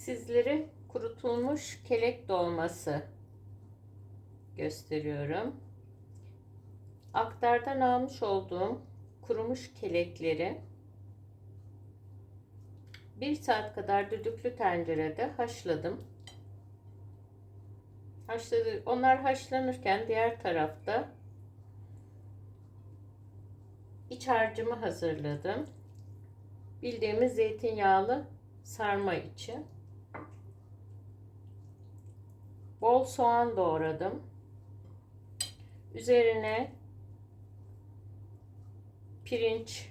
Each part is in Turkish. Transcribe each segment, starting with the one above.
sizlere kurutulmuş kelek dolması gösteriyorum. Aktardan almış olduğum kurumuş kelekleri bir saat kadar düdüklü tencerede haşladım. Haşladı, onlar haşlanırken diğer tarafta iç harcımı hazırladım. Bildiğimiz zeytinyağlı sarma için. Bol soğan doğradım. Üzerine pirinç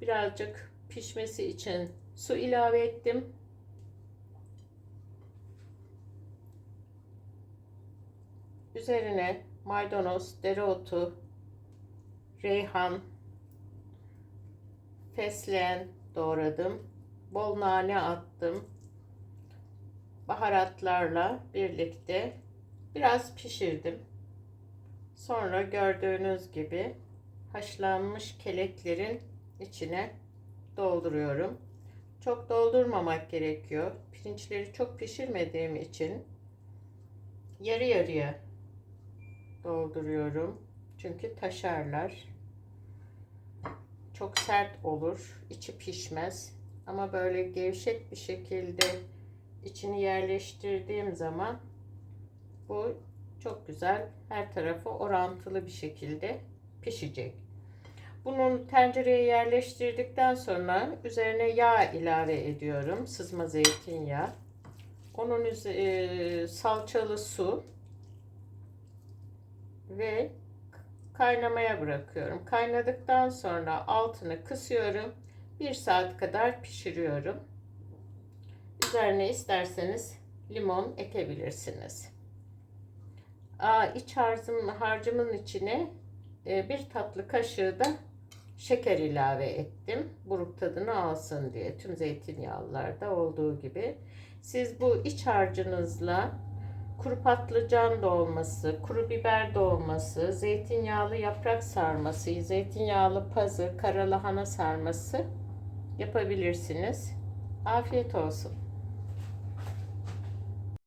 birazcık pişmesi için su ilave ettim. Üzerine maydanoz, dereotu, reyhan, fesleğen doğradım. Bol nane attım. Baharatlarla birlikte biraz pişirdim. Sonra gördüğünüz gibi haşlanmış keleklerin içine dolduruyorum. Çok doldurmamak gerekiyor. Pirinçleri çok pişirmediğim için yarı yarıya dolduruyorum. Çünkü taşarlar. Çok sert olur. içi pişmez. Ama böyle gevşek bir şekilde içini yerleştirdiğim zaman bu çok güzel her tarafı orantılı bir şekilde pişecek. Bunun tencereye yerleştirdikten sonra üzerine yağ ilave ediyorum. Sızma zeytinyağı. Onun üzerine salçalı su ve kaynamaya bırakıyorum. Kaynadıktan sonra altını kısıyorum. Bir saat kadar pişiriyorum. Üzerine isterseniz limon ekebilirsiniz. Aa, iç harcım, harcımın içine e, bir tatlı kaşığı da şeker ilave ettim. Buruk tadını alsın diye. Tüm zeytinyağlılarda olduğu gibi. Siz bu iç harcınızla kuru patlıcan dolması, kuru biber dolması, zeytinyağlı yaprak sarması, zeytinyağlı pazı, karalahana sarması yapabilirsiniz. Afiyet olsun.